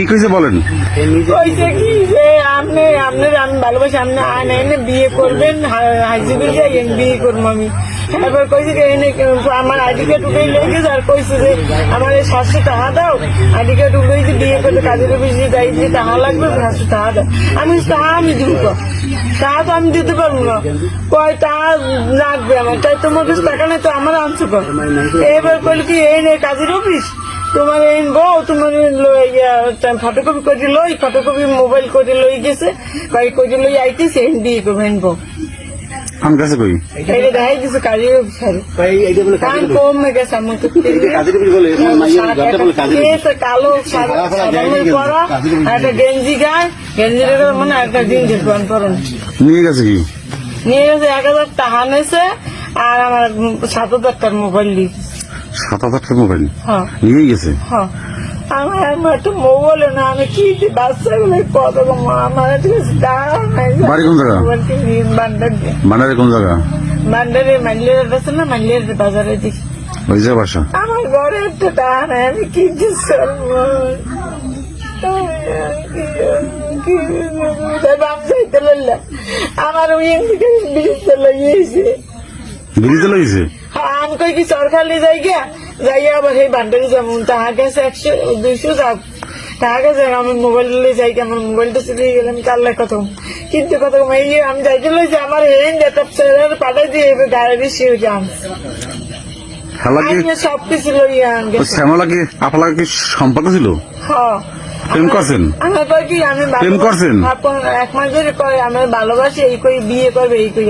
কি কইছে বলেন? কইছে কি যে আপনি আপনার আমি ভালোবাসি, আপনি আন এনে বিয়ে করবেন হাজিবিল যাই বিয়ে করব আমি। এবার কইছে কি, এনে আমার আইডি কার্ড উঠেই লেগে আর কইছে যে আমার এই সাতশো টাকা দাও। আইডি কার্ড উঠেই যে বিয়ে করলে কাজের অফিসে যাই, যে টাকা লাগবে, সাতশো টাকা দাও। আমি টাকা আমি দিব তো টাকা তো আমি দিতে পারব না। কয়, টাকা লাগবে আমার, তাই তোমার কাছে টাকা নেই, তো আমার আনছো এবার কইল কি এই নে কাজের অফিস? তোমার এই বউ তোমার ফটোকপি করে লই ফটোকপি মোবাইল করে লই গেছে। বাই করে লই আইতেছে বিয়ে করবেন বউ। আমার কাছে কই? এটা দেখাই দিছে কাজের অফিসার ভাই এইটা বলে কান কমে গেছে আমাকে কাজের উপর বলে মাইয়া ঘরটা বলে কাজের কেসে কালো সাদা পরা একটা গেঞ্জি গায়ে গেঞ্জির মানে একটা জিন্সের প্যান্ট পরন। নিয়ে গেছে কি? নিয়ে গেছে এক হাজার টাকা নেছে আর আমার সাত হাজার টাকার মোবাইল দিয়েছে। সাত হাজার টাকা মোবাইল। হ্যাঁ। নিয়ে গেছে। হ্যাঁ। আমার আমার একটা মোবাইল না আমি কি কত আমার বাড়ি কোন জায়গা? জায়গা? না বাজারে ওই যে বাসা? আমার ঘরে একটা টাকা নাই আমি কি আমার লাগিয়েছে? আমি কই কি সরকারি জায়গা যাইয়া আবার সেই বান্ডারি যেমন তাহার কাছে একশো দুইশো যাক তাহার কাছে মোবাইল যাই আমার মোবাইলটা চলে গেলাম কাল্লা কত কিন্তু কত এই যে আমি যাইতে লইছি আমার হেন ল্যাপটপ ছেড়ে পাঠাই দিয়ে গাড়ি আমি। লইয়া শ্যামলা কি আপনার কি সম্পর্ক ছিল হ্যাঁ প্রেম করছেন আমার কয় কি আমি ভালো- প্রেম করছেন? এক মাস ধরে কয় আমি ভালোবাসি এই কই বিয়ে করবে এই কই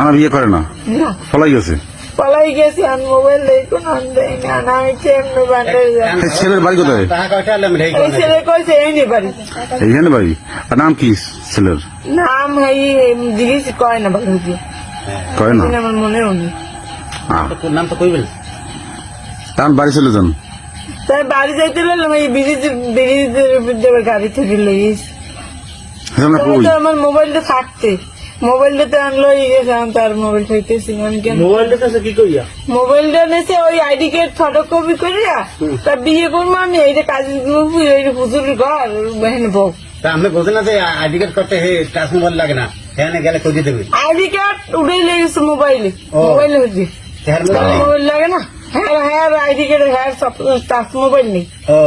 আমার বিয়ে করে না? পলাই গেছে? পলাই গেছি আমি মোবাইল দেই কোন আন দেই না না আমি কেমনে বান্ডারি এই ছেলের বাড়ি কোথায়? এই ছেলে কইছে এই নে বাড়ি। এইখানে বাড়ি? আর নাম কি ছেলের? নাম এই জিজ্ঞেস কয় না ভালো কয় না? আমার মনেও নেই নাম তো কইবেন তার বাড়ি চলে যান। তাই বাড়ি যাইতে লাগলাম এই ব্রিজ ব্রিজের গাড়ি থেকে কই? তো আমার মোবাইলটা থাকতে। মোবাইলটা তো আনলো গেছে আমি তার মোবাইল হইতেছি আমি কেন মোবাইলটা কাছে কি কইয়া? মোবাইলটা নেছে ওই আইডি কার্ড ফটোকপি করিয়া তা বিয়ে করব আমি এই যে এই যে হুজুর ঘর বহেন বউ। তা আমি বোঝে না যে আইডি কার্ড করতে হে টাচ মোবাইল লাগে না হ্যাঁ গেলে কই দেবে। আইডি কার্ড উঠেই লেগেছে মোবাইলে। মোবাইলে হচ্ছে মোবাইল মোবাইল লাগে না হ্যাঁ হ্যাঁ আইডি কার্ড হ্যাঁ সব টাচ মোবাইল নেই। ও।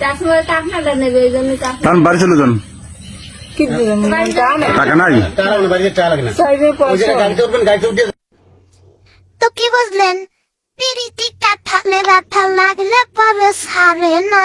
চাষমার টাকা নেবে এই জন্য তার বাড়ি চলে যান। কি টাকা নাই? তো কি বুঝলেন? পিড়িটি কাঠালে ব্যথা লাগলে পরে সারে না।